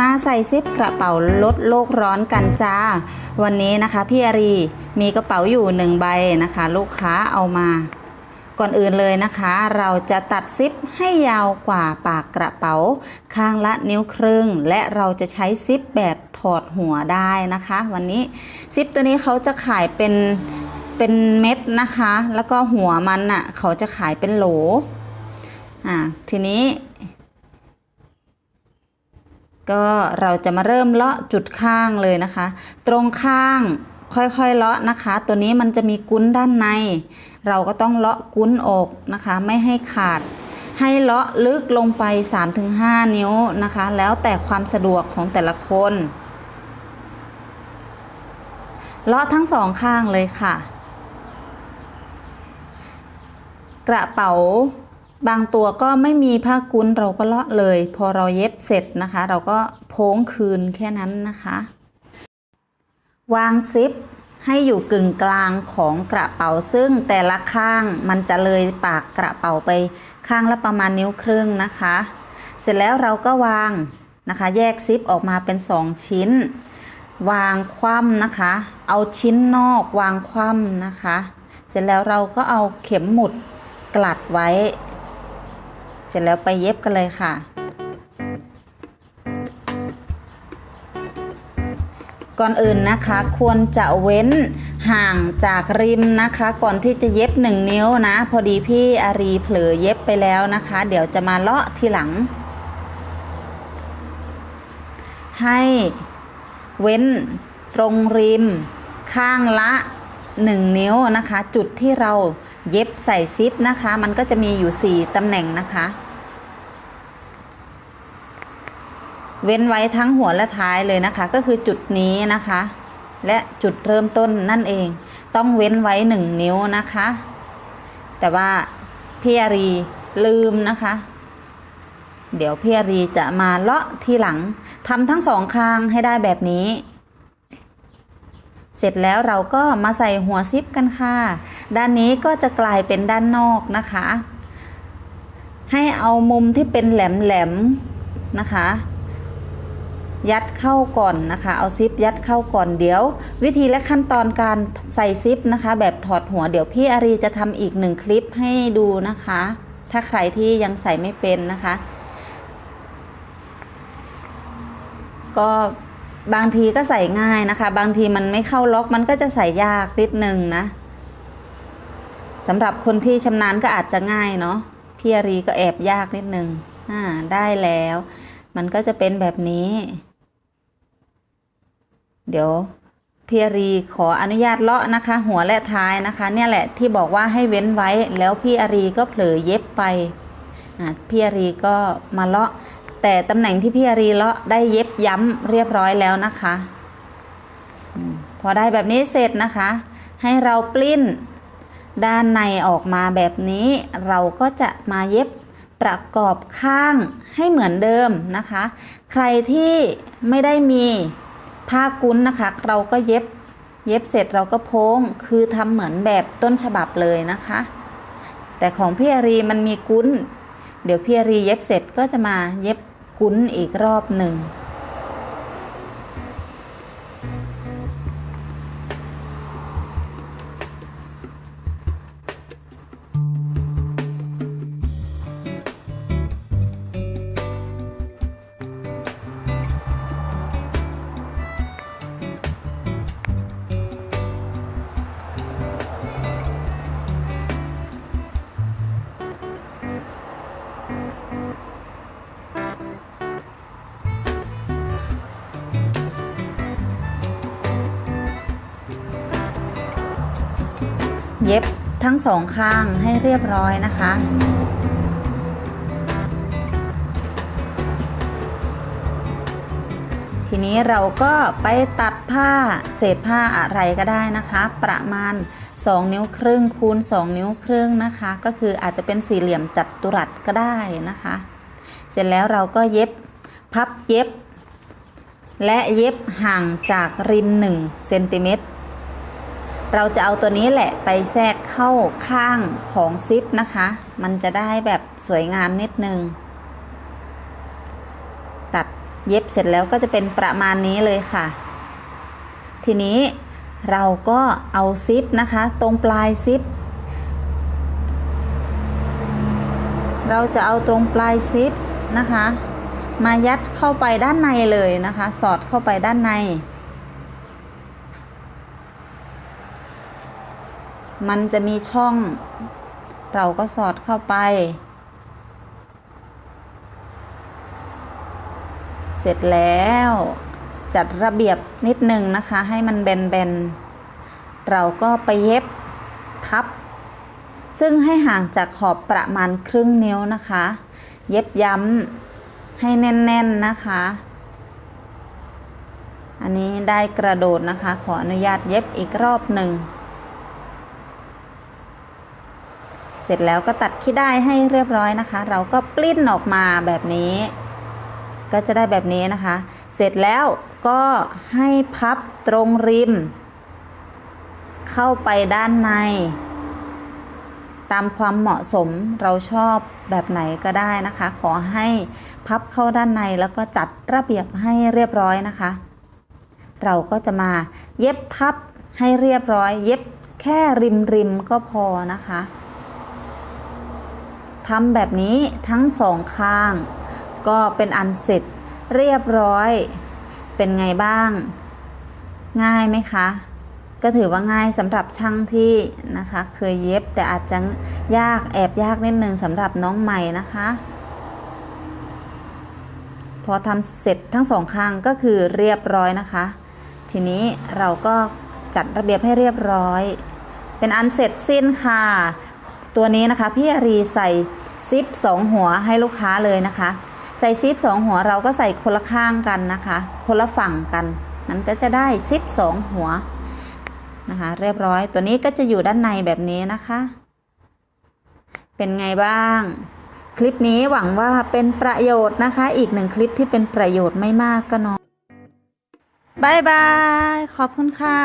มาใส่ซิปกระเป๋าลดโลกร้อนกันจ้า วันนี้นะคะพี่อารีมีกระเป๋าอยู่หนึ่งใบนะคะ ลูกค้าเอามา ก่อนอื่นเลยนะคะ เราจะตัดซิปให้ยาวกว่าปากกระเป๋า ข้างละนิ้วครึ่ง และเราจะใช้ซิปแบบถอดหัวได้นะคะ วันนี้ซิปตัวนี้เขาจะขายเป็นเป็นเม็ดนะคะ แล้วก็หัวมันน่ะเขาจะขายเป็นโหลอ่าทีนี้ ก็เราจะมาเริ่มเลาะจุดข้างเลยนะคะ ตรงข้างค่อยๆเลาะนะคะ ตัวนี้มันจะมีกุ้นด้านใน เราก็ต้องเลาะกุ้นอกนะคะ ไม่ให้ขาด ให้เลาะลึกลงไป 3-5 นิ้วนะคะ แล้วแต่ความสะดวกของแต่ละคน เลาะทั้งสองข้างเลยค่ะ กระเป๋า บางตัวก็ไม่มีผ้ากุ้นเราก็เลาะเลย พอเราเย็บเสร็จนะคะ เราก็โพ้งคืนแค่นั้นนะคะ วางซิปให้อยู่กึ่งกลางของกระเป๋าซึ่งแต่ละข้างมันจะเลยปากกระเป๋าไปข้างละประมาณนิ้วครึ่งนะคะ เสร็จแล้วเราก็วางนะคะ แยกซิปออกมาเป็นสองชิ้น วางคว่ำนะคะ เอาชิ้นนอกวางคว่ำนะคะ เสร็จแล้วเราก็เอาเข็มหมุดกลัดไว้ เสร็จแล้วไปเย็บกันเลยค่ะ ก่อนอื่นนะคะควรจะเว้นห่างจากริมนะคะ ก่อนที่จะเย็บหนึ่งนิ้วนะ พอดีพี่อารีเผลอเย็บไปแล้วนะคะ เดี๋ยวจะมาเลาะทีหลัง ให้เว้นตรงริมข้างละ 1 นิ้วนะคะ จุดที่เรา เย็บใส่ซิปนะคะ มันก็จะมีอยู่ 4ตำแหน่งนะคะ เว้นไว้ทั้งหัวและท้ายเลยนะคะ ก็คือจุดนี้นะคะ และจุดเริ่มต้นนั่นเอง ต้องเว้นไว้หนึ่งนิ้วนะคะ แต่ว่าพี่อารีลืมนะคะ เดี๋ยวพี่อารีจะมาเลาะทีหลังทำทั้งสองข้างให้ได้แบบนี้ เสร็จแล้วเราก็มาใส่หัวซิปกันค่ะ ด้านนี้ก็จะกลายเป็นด้านนอกนะคะ ให้เอามุมที่เป็นแหลมๆนะคะ ยัดเข้าก่อนนะคะ เอาซิปยัดเข้าก่อนเดี๋ยว วิธีและขั้นตอนการใส่ซิปนะคะ แบบถอดหัวเดี๋ยวพี่อารีจะทำอีกหนึ่งคลิปให้ดูนะคะ ถ้าใครที่ยังใส่ไม่เป็นนะคะ ก็ บางทีก็ใส่ง่ายนะคะ บางทีมันไม่เข้าล็อกมันก็จะใส่ยากนิดนึงนะสำหรับคนที่ชำนาญก็อาจจะง่ายเนาะพี่อารีก็แอบยากนิดนึงอ่าได้แล้ว มันก็จะเป็นแบบนี้ เดี๋ยวพี่อารีขออนุญาตเลาะนะคะ หัวและท้ายนะคะ เนี่ยแหละที่บอกว่าให้เว้นไว้แล้วพี่อารีก็เผลอเย็บไปอ่าพี่อารีก็มาเลาะ แต่ตำแหน่งที่พี่อารีเลาะได้เย็บย้ำเรียบร้อยแล้วนะคะพอได้แบบนี้เสร็จนะคะ ให้เราปลิ้นด้านในออกมาแบบนี้ เราก็จะมาเย็บประกอบข้างให้เหมือนเดิมนะคะ ใครที่ไม่ได้มีผ้ากุ้นนะคะ เราก็เย็บเย็บเสร็จเราก็โพ้งคือทำเหมือนแบบต้นฉบับเลยนะคะ แต่ของพี่อารีมันมีกุ้น เดี๋ยวพี่อารีเย็บเสร็จก็จะมาเย็บ กุ้นอีกรอบหนึ่ง เย็บทั้งสองข้างให้เรียบร้อยนะคะ ทีนี้เราก็ไปตัดผ้าเศษผ้าอะไรก็ได้นะคะ ประมาณ 2 นิ้วครึ่งคูณ 2 นิ้วครึ่งนะคะ ก็คืออาจจะเป็นสี่เหลี่ยมจัตุรัสก็ได้นะคะ เสร็จแล้วเราก็เย็บพับเย็บ และเย็บห่างจากริม1เซนติเมตร เราจะเอาตัวนี้แหละไปแทรกเข้าข้างของซิปนะคะ มันจะได้แบบสวยงามนิดนึง ตัดเย็บเสร็จแล้วก็จะเป็นประมาณนี้เลยค่ะ ทีนี้เราก็เอาซิปนะคะ ตรงปลายซิป เราจะเอาตรงปลายซิปนะคะ มายัดเข้าไปด้านในเลยนะคะ สอดเข้าไปด้านใน มันจะมีช่อง เราก็สอดเข้าไป เสร็จแล้ว จัดระเบียบนิดนึงนะคะ ให้มันแบนๆ เราก็ไปเย็บทับ ซึ่งให้ห่างจากขอบประมาณครึ่งนิ้วนะคะ เย็บย้ำให้แน่นๆนะคะอันนี้ได้กระโดดนะคะ ขออนุญาตเย็บอีกรอบหนึ่ง เสร็จแล้วก็ตัดขี้ได้ให้เรียบร้อยนะคะ เราก็ปลิ้นออกมาแบบนี้ ก็จะได้แบบนี้นะคะ เสร็จแล้วก็ให้พับตรงริม เข้าไปด้านใน ตามความเหมาะสมเราชอบแบบไหนก็ได้นะคะ ขอให้พับเข้าด้านในแล้วก็จัดระเบียบให้เรียบร้อยนะคะ เราก็จะมาเย็บทับให้เรียบร้อย เย็บแค่ริมริมก็พอนะคะ ทำแบบนี้ทั้งสองข้าง ก็เป็นอันเสร็จเรียบร้อย เป็นไงบ้าง ง่ายไหมคะ ก็ถือว่าง่ายสำหรับช่างที่นะคะ เคยเย็บแต่อาจจะยากแอบยากนิดนึงสำหรับน้องใหม่นะคะ พอทำเสร็จทั้งสองข้างก็คือเรียบร้อยนะคะ ทีนี้เราก็จัดระเบียบให้เรียบร้อย เป็นอันเสร็จสิ้นค่ะ ตัวนี้นะคะพี่อารีใส่ซิปสองหัวให้ลูกค้าเลยนะคะ ใส่ซิปสองหัวเราก็ใส่คนละข้างกันนะคะ คนละฝั่งกันนั้นก็จะได้ซิปสองหัวนะคะเรียบร้อยตัวนี้ก็จะอยู่ด้านในแบบนี้นะคะ เป็นไงบ้าง คลิปนี้หวังว่าเป็นประโยชน์นะคะ อีกหนึ่งคลิปที่เป็นประโยชน์ไม่มากก็น้อยบายบาย ขอบคุณค่ะ